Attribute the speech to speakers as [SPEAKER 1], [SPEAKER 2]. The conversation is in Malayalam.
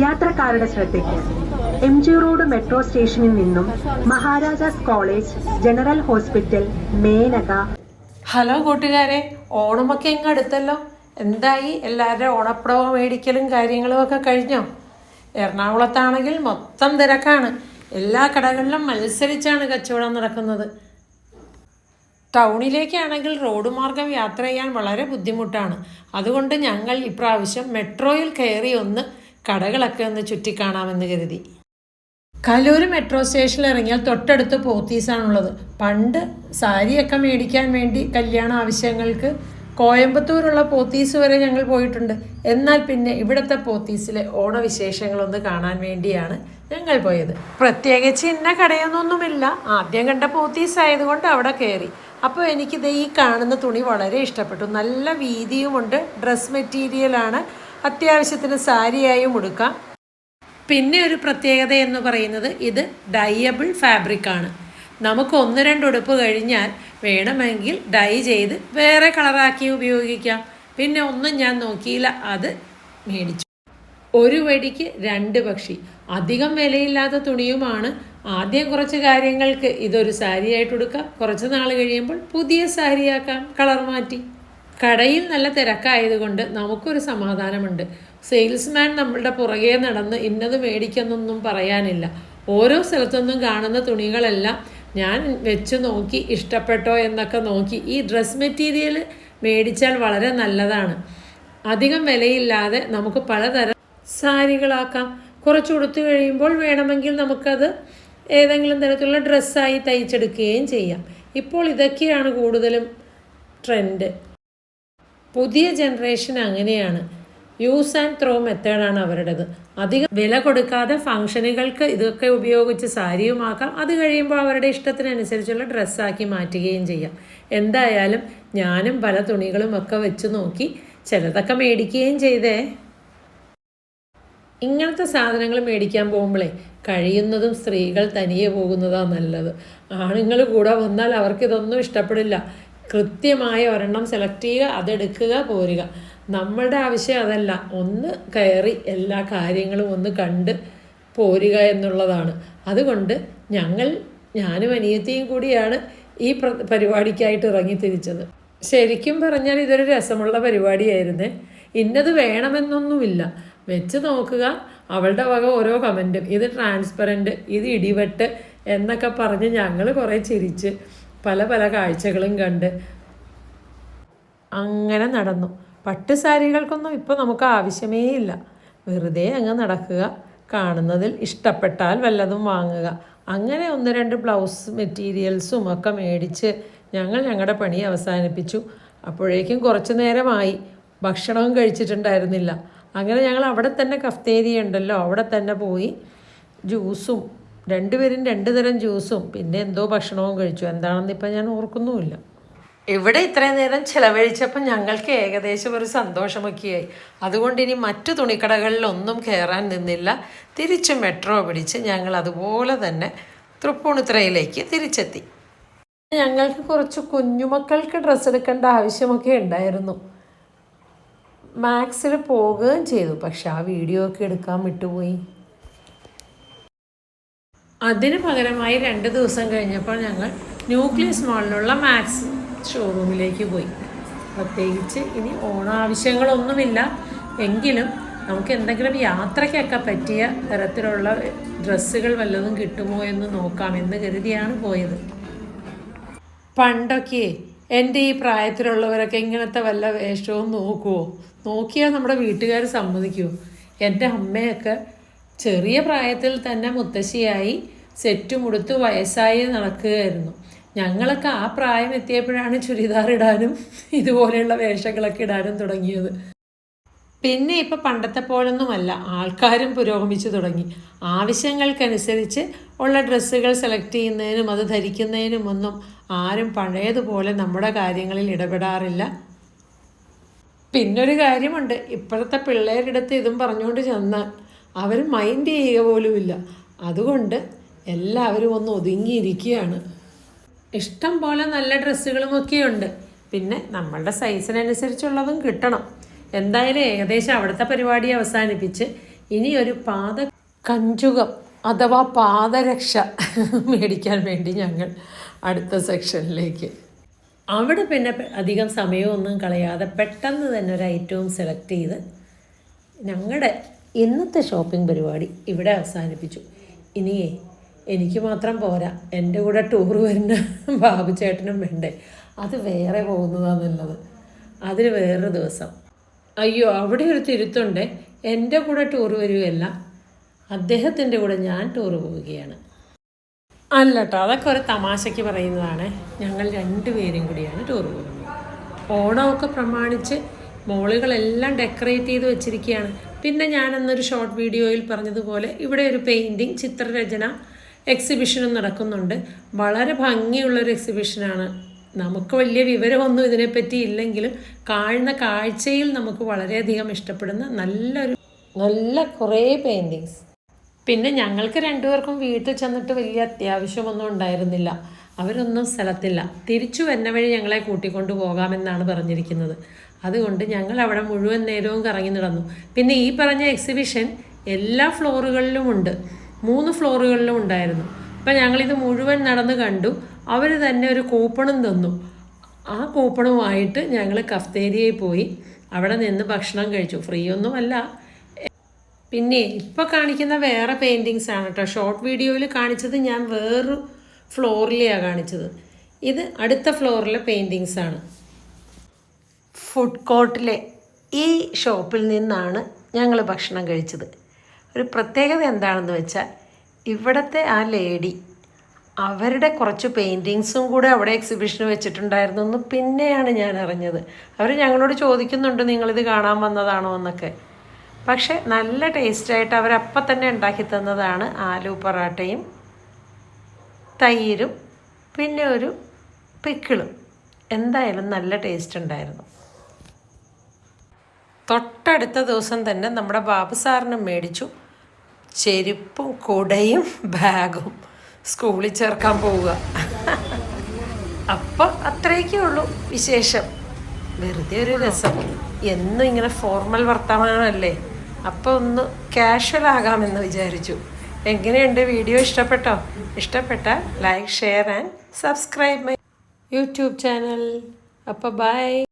[SPEAKER 1] യാത്രക്കാരുടെ ശ്രദ്ധയ്ക്ക്. എം ജി റോഡ് മെട്രോ സ്റ്റേഷനിൽ നിന്നും Maharajas college general hospital Menaka.
[SPEAKER 2] Hello കൂട്ടുകാരെ ഓണമൊക്കെ ഇങ്ങ് അടുത്തല്ലോ. എന്തായി? എല്ലാവരുടെ ഓണപ്പടവ് മേടിക്കലും കാര്യങ്ങളും ഒക്കെ കഴിഞ്ഞോ? എറണാകുളത്താണെങ്കിൽ മൊത്തം തിരക്കാണ്. എല്ലാ കടകളിലും മത്സരിച്ചാണ് കച്ചവടം നടക്കുന്നത്. ടൗണിലേക്കാണെങ്കിൽ റോഡ് മാർഗം യാത്ര ചെയ്യാൻ വളരെ ബുദ്ധിമുട്ടാണ്. അതുകൊണ്ട് ഞങ്ങൾ ഇപ്രാവശ്യം മെട്രോയിൽ കയറി ഒന്ന് കടകളൊക്കെ ഒന്ന് ചുറ്റിക്കാണാമെന്ന് കരുതി. കലൂർ മെട്രോ സ്റ്റേഷനിൽ ഇറങ്ങിയാൽ തൊട്ടടുത്ത് പോത്തീസാണുള്ളത്. പണ്ട് സാരിയൊക്കെ മേടിക്കാൻ വേണ്ടി കല്യാണ ആവശ്യങ്ങൾക്ക് കോയമ്പത്തൂരുള്ള പോത്തീസ് വരെ ഞങ്ങൾ പോയിട്ടുണ്ട്. എന്നാൽ പിന്നെ ഇവിടുത്തെ പോത്തീസിലെ ഓണവിശേഷങ്ങളൊന്ന് കാണാൻ വേണ്ടിയാണ് ഞങ്ങൾ പോയത്. പ്രത്യേകിച്ച് ഇന്ന കടയൊന്നൊന്നുമില്ല. ആദ്യം കണ്ട പോത്തീസ് ആയതുകൊണ്ട് അവിടെ കയറി. അപ്പോൾ എനിക്കിത് ഈ കാണുന്ന തുണി വളരെ ഇഷ്ടപ്പെട്ടു. നല്ല വീതിയുമുണ്ട്. ഡ്രസ് മെറ്റീരിയലാണ്. അത്യാവശ്യത്തിന് സാരിയായും ഉടുക്കാം. പിന്നെ ഒരു പ്രത്യേകത എന്ന് പറയുന്നത് ഇത് ഡയബിൾ ഫാബ്രിക് ആണ്. നമുക്ക് ഒന്ന് രണ്ട് ഉടുപ്പ് കഴിഞ്ഞാൽ വേണമെങ്കിൽ ഡൈ ചെയ്ത് വേറെ കളറാക്കി ഉപയോഗിക്കാം. പിന്നെ ഒന്നും ഞാൻ നോക്കിയില്ല അത് മേടിച്ചു. ഒരു വടിക്ക് രണ്ട് പക്ഷി. അധികം വിലയില്ലാത്ത തുണിയുമാണ്. ആദ്യം കുറച്ച് കാര്യങ്ങൾക്ക് ഇതൊരു സാരിയായിട്ട് കൊടുക്കാം കുറച്ച് നാൾ കഴിയുമ്പോൾ പുതിയ സാരിയാക്കാം കളർ മാറ്റി. കടയിൽ നല്ല തിരക്കായതുകൊണ്ട് നമുക്കൊരു സമാധാനമുണ്ട്. സെയിൽസ്മാൻ നമ്മളുടെ പുറകെ നടന്ന് ഇന്നത് മേടിക്കുന്നൊന്നും പറയാനില്ല. ഓരോ സ്ഥലത്തുനിന്നും കാണുന്ന തുണികളെല്ലാം ഞാൻ വെച്ച് നോക്കി ഇഷ്ടപ്പെട്ടോ എന്നൊക്കെ നോക്കി ഈ ഡ്രസ് മെറ്റീരിയൽ മേടിച്ചാൽ വളരെ നല്ലതാണ്. അധികം വിലയില്ലാതെ നമുക്ക് പലതരം സാരികളാക്കാം. കുറച്ച് കൊടുത്തു കഴിയുമ്പോൾ വേണമെങ്കിൽ നമുക്കത് ഏതെങ്കിലും തരത്തിലുള്ള ഡ്രസ്സായി തയ്ച്ചെടുക്കുകയും ചെയ്യാം. ഇപ്പോൾ ഇതൊക്കെയാണ് കൂടുതലും ട്രെൻഡ്. പുതിയ ജനറേഷൻ അങ്ങനെയാണ്. യൂസ് ആൻഡ് ത്രോ മെത്തേഡാണ് അവരുടേത്. അധികം വില കൊടുക്കാതെ ഫംഗ്ഷനുകൾക്ക് ഇതൊക്കെ ഉപയോഗിച്ച് സാരിയുമാക്കാം. അത് കഴിയുമ്പോൾ അവരുടെ ഇഷ്ടത്തിനനുസരിച്ചുള്ള ഡ്രസ്സാക്കി മാറ്റുകയും ചെയ്യാം. എന്തായാലും ഞാനും പല തുണികളും ഒക്കെ വെച്ച് നോക്കി ചിലതൊക്കെ മേടിക്കുകയും ചെയ്തേ. ഇങ്ങനത്തെ സാധനങ്ങൾ മേടിക്കാൻ പോകുമ്പോഴേ കഴിയുന്നതും സ്ത്രീകൾ തനിയെ പോകുന്നതാണ് നല്ലത്. ആണുങ്ങൾ കൂടെ വന്നാൽ അവർക്കിതൊന്നും ഇഷ്ടപ്പെടില്ല. കൃത്യമായ ഒരെണ്ണം സെലക്ട് ചെയ്യുക അതെടുക്കുക പോരുക. നമ്മളുടെ ആവശ്യം അതല്ല. ഒന്ന് കയറി എല്ലാ കാര്യങ്ങളും ഒന്ന് കണ്ട് പോരുക എന്നുള്ളതാണ്. അതുകൊണ്ട് ഞങ്ങൾ ഞാനും അനിയത്തിയും കൂടിയാണ് ഈ പ്ര പരിപാടിക്കായിട്ട് ഇറങ്ങി തിരിച്ചത്. ശരിക്കും പറഞ്ഞാൽ ഇതൊരു രസമുള്ള പരിപാടിയായിരുന്നേ. ഇന്നത് വേണമെന്നൊന്നുമില്ല. വെച്ച് നോക്കുക അവളുടെ വക ഓരോ കമന്റും ഇത് ട്രാൻസ്പെറന്റ് ഇത് ഇടിവെട്ട് എന്നൊക്കെ പറഞ്ഞ് ഞങ്ങൾ കുറേ ചിരിച്ച് പല പല കാഴ്ചകളും കണ്ട് അങ്ങനെ നടന്നു. പട്ട് സാരികൾക്കൊന്നും ഇപ്പോൾ നമുക്ക് ആവശ്യമേ ഇല്ല. വെറുതെ അങ്ങ് നടക്കുക കാണുന്നതിൽ ഇഷ്ടപ്പെട്ടാൽ വല്ലതും വാങ്ങുക. അങ്ങനെ ഒന്ന് രണ്ട് ബ്ലൗസ് മെറ്റീരിയൽസും ഒക്കെ മേടിച്ച് ഞങ്ങൾ ഞങ്ങളുടെ പണി അവസാനിപ്പിച്ചു. അപ്പോഴേക്കും കുറച്ച് നേരമായി. ഭക്ഷണവും കഴിച്ചിട്ടുണ്ടായിരുന്നില്ല. അങ്ങനെ ഞങ്ങൾ അവിടെ തന്നെ കഫ്തേരിയ ഉണ്ടല്ലോ അവിടെ തന്നെ പോയി ജ്യൂസും രണ്ടുപേരും രണ്ട് തരം ജ്യൂസും പിന്നെ എന്തോ ഭക്ഷണവും കഴിച്ചു. എന്താണെന്ന് ഇപ്പം ഞാൻ ഓർക്കുന്നുമില്ല. ഇവിടെ ഇത്രയും നേരം ചിലവഴിച്ചപ്പോൾ ഞങ്ങൾക്ക് ഏകദേശം ഒരു സന്തോഷമൊക്കെയായി അതുകൊണ്ട് ഇനി മറ്റു തുണിക്കടകളിലൊന്നും കയറാൻ നിന്നില്ല. തിരിച്ച് മെട്രോ പിടിച്ച് ഞങ്ങൾ അതുപോലെ തന്നെ തൃപ്പൂണിത്തുറയിലേക്ക് തിരിച്ചെത്തി. ഞങ്ങൾക്ക് കുറച്ച് കുഞ്ഞുമക്കൾക്ക് ഡ്രസ്സ് എടുക്കേണ്ട ആവശ്യമൊക്കെ ഉണ്ടായിരുന്നു. മാക്സിൽ പോവുകയും ചെയ്തു പക്ഷെ ആ വീഡിയോ ഒക്കെ എടുക്കാൻ വിട്ടുപോയി. അതിന് പകരമായി രണ്ട് ദിവസം കഴിഞ്ഞപ്പോൾ ഞങ്ങൾ ന്യൂക്ലിയസ് മാളിലുള്ള മാക്സ് ഷോറൂമിലേക്ക് പോയി. പ്രത്യേകിച്ച് ഇനി ഓണാവശ്യങ്ങളൊന്നുമില്ല. എങ്കിലും നമുക്ക് എന്തെങ്കിലും യാത്രയ്ക്കൊക്കെ പറ്റിയ തരത്തിലുള്ള ഡ്രസ്സുകൾ വല്ലതും കിട്ടുമോ എന്ന് നോക്കാം എന്ന് കരുതിയാണ് പോയത്. പണ്ടൊക്കെ എന്റെ ഈ പ്രായത്തിലുള്ളവരൊക്കെ ഇങ്ങനത്തെ വല്ല വേഷവും നോക്കുമോ നോക്കിയാൽ നമ്മുടെ വീട്ടുകാർ സമ്മതിക്കുമോ എന്റെ അമ്മയൊക്കെ ചെറിയ പ്രായത്തിൽ തന്നെ മുത്തശ്ശിയായി സെറ്റുമുടുത്ത് വയസ്സായി നടക്കുകയായിരുന്നു. ഞങ്ങളൊക്കെ ആ പ്രായം എത്തിയപ്പോഴാണ് ചുരിദാർ ഇടാനും ഇതുപോലെയുള്ള വേഷങ്ങളൊക്കെ ഇടാനും തുടങ്ങിയത്. പിന്നെ ഇപ്പം പണ്ടത്തെ പോലൊന്നുമല്ല ആൾക്കാരും പുരോഗമിച്ചു തുടങ്ങി. ആവശ്യങ്ങൾക്കനുസരിച്ച് ഉള്ള ഡ്രസ്സുകൾ സെലക്ട് ചെയ്യുന്നതിനും അത് ധരിക്കുന്നതിനും ഒന്നും ആരും പഴയതുപോലെ നമ്മുടെ കാര്യങ്ങളിൽ ഇടപെടാറില്ല. പിന്നൊരു കാര്യമുണ്ട് ഇപ്പോഴത്തെ പിള്ളേരുടെ അടുത്ത് ഇതും പറഞ്ഞുകൊണ്ട് ചെന്നാൽ അവർ മൈൻഡ് ചെയ്യുക പോലുമില്ല അതുകൊണ്ട് എല്ലാവരും ഒന്ന് ഒതുങ്ങിയിരിക്കുകയാണ്. ഇഷ്ടം പോലെ നല്ല ഡ്രസ്സുകളുമൊക്കെ ഉണ്ട്. പിന്നെ നമ്മളുടെ സൈസിനനുസരിച്ചുള്ളതും കിട്ടണം. എന്തായാലും ഏകദേശം അവിടുത്തെ പരിപാടി അവസാനിപ്പിച്ച് ഇനി ഒരു പാദ കഞ്ചുകം അഥവാ പാദരക്ഷ മേടിക്കാൻ വേണ്ടി ഞങ്ങൾ അടുത്ത സെക്ഷനിലേക്ക് അവിടെ പിന്നെ അധികം സമയമൊന്നും കളയാതെ പെട്ടെന്ന് തന്നെ ഒരു ഐറ്റവും സെലക്ട് ചെയ്ത് ഞങ്ങളുടെ ഇന്നത്തെ ഷോപ്പിംഗ് പരിപാടി ഇവിടെ അവസാനിപ്പിച്ചു. ഇനിയേ എനിക്ക് മാത്രം പോരാ. എന്റെ കൂടെ ടൂർ വരുന്ന ബാബു ചേട്ടനും വേണ്ടേ. അത് വേറെ പോകുന്നതാണെന്നുള്ളത് അതിന് വേറൊരു ദിവസം. അയ്യോ അവിടെ ഒരു തിരുത്തുണ്ട്. എന്റെ കൂടെ ടൂർ വരികയല്ല. അദ്ദേഹത്തിന്റെ കൂടെ ഞാൻ ടൂർ പോവുകയാണ്. അല്ല കേട്ടോ അതൊക്കെ ഒരു തമാശയ്ക്ക് പറയുന്നതാണ്. ഞങ്ങൾ രണ്ടുപേരും കൂടിയാണ് ടൂർ പോകുന്നത്. ഓണമൊക്കെ പ്രമാണിച്ച് മോളുകളെല്ലാം ഡെക്കറേറ്റ് ചെയ്ത് വെച്ചിരിക്കുകയാണ്. പിന്നെ ഞാനന്നൊരു ഷോർട്ട് വീഡിയോയിൽ പറഞ്ഞതുപോലെ ഇവിടെ ഒരു പെയിന്റിങ് ചിത്രരചന എക്സിബിഷനും നടക്കുന്നുണ്ട്. വളരെ ഭംഗിയുള്ളൊരു എക്സിബിഷനാണ് നമുക്ക് വലിയ വിവരമൊന്നും ഇതിനെപ്പറ്റി ഇല്ലെങ്കിലും കാണുന്ന കാഴ്ചയിൽ നമുക്ക് വളരെയധികം ഇഷ്ടപ്പെടുന്ന നല്ലൊരു നല്ല കുറേ പെയിന്റിങ്സ് പിന്നെ ഞങ്ങൾക്ക് രണ്ടുപേർക്കും വീട്ടിൽ ചെന്നിട്ട് വലിയ അത്യാവശ്യമൊന്നും ഉണ്ടായിരുന്നില്ല. അവരൊന്നും സ്ഥലത്തില്ല. തിരിച്ചു വന്ന വഴി ഞങ്ങളെ കൂട്ടിക്കൊണ്ടു പോകാമെന്നാണ് പറഞ്ഞിരിക്കുന്നത്. അതുകൊണ്ട് ഞങ്ങൾ അവിടെ മുഴുവൻ നേരവും കറങ്ങി നടന്നു. പിന്നെ ഈ പറഞ്ഞ എക്സിബിഷൻ എല്ലാ ഫ്ലോറുകളിലും ഉണ്ട്. മൂന്ന് ഫ്ലോറുകളിലും ഉണ്ടായിരുന്നു. അപ്പം ഞങ്ങളിത് മുഴുവൻ നടന്ന് കണ്ടു. അവർ തന്നെ ഒരു കൂപ്പണും തന്നു. ആ കൂപ്പണുമായിട്ട് ഞങ്ങൾ കഫ്തേരിയയിൽ പോയി. അവിടെ നിന്ന് ഭക്ഷണം കഴിച്ചു. ഫ്രീ ഒന്നുമല്ല പിന്നെ ഇപ്പോൾ കാണിക്കുന്ന വേറെ പെയിന്റിങ്സ് ആണ് കേട്ടോ ഷോർട്ട് വീഡിയോയിൽ കാണിച്ചത് ഞാൻ വേറൊരു ഫ്ലോറിലെയാണ് കാണിച്ചത്. ഇത് അടുത്ത ഫ്ലോറിലെ പെയിന്റിങ്സ് ആണ്. ഫുഡ് കോർട്ടിലെ ഈ ഷോപ്പിൽ നിന്നാണ് ഞങ്ങൾ ഭക്ഷണം കഴിച്ചത്. ഒരു പ്രത്യേകത എന്താണെന്ന് വെച്ചാൽ ഇവിടുത്തെ ആ ലേഡി അവരുടെ കുറച്ച് പെയിന്റിങ്സും കൂടെ അവിടെ എക്സിബിഷന് വെച്ചിട്ടുണ്ടായിരുന്നു എന്ന് പിന്നെയാണ് ഞാൻ അറിഞ്ഞത്. അവർ ഞങ്ങളോട് ചോദിക്കുന്നുണ്ട് നിങ്ങളിത് കാണാൻ വന്നതാണോ? എന്നൊക്കെ. പക്ഷേ നല്ല ടേസ്റ്റായിട്ട് അവരപ്പം തന്നെ ഉണ്ടാക്കി തന്നതാണ് ആലു പൊറാട്ടയും തൈരും പിന്നെ ഒരു പിക്കിളും. എന്തായാലും നല്ല ടേസ്റ്റ് ഉണ്ടായിരുന്നു. തൊട്ടടുത്ത ദിവസം തന്നെ നമ്മുടെ ബാബു സാറിന് മേടിച്ചു. ചെരുപ്പും കുടയും ബാഗും സ്കൂളിൽ ചേർക്കാൻ പോവുക. അപ്പോൾ അത്രയൊക്കെ ഉള്ളൂ വിശേഷം. വെറുതെ ഒരു രസം. എന്നും ഇങ്ങനെ ഫോർമൽ വർത്തമാനമല്ലേ? അപ്പോൾ ഒന്ന് കാഷ്വൽ ആകാമെന്ന് വിചാരിച്ചു. എങ്ങനെയുണ്ട്? വീഡിയോ ഇഷ്ടപ്പെട്ടോ? ഇഷ്ടപ്പെട്ട like share and subscribe my YouTube channel അപ്പോൾ ബൈ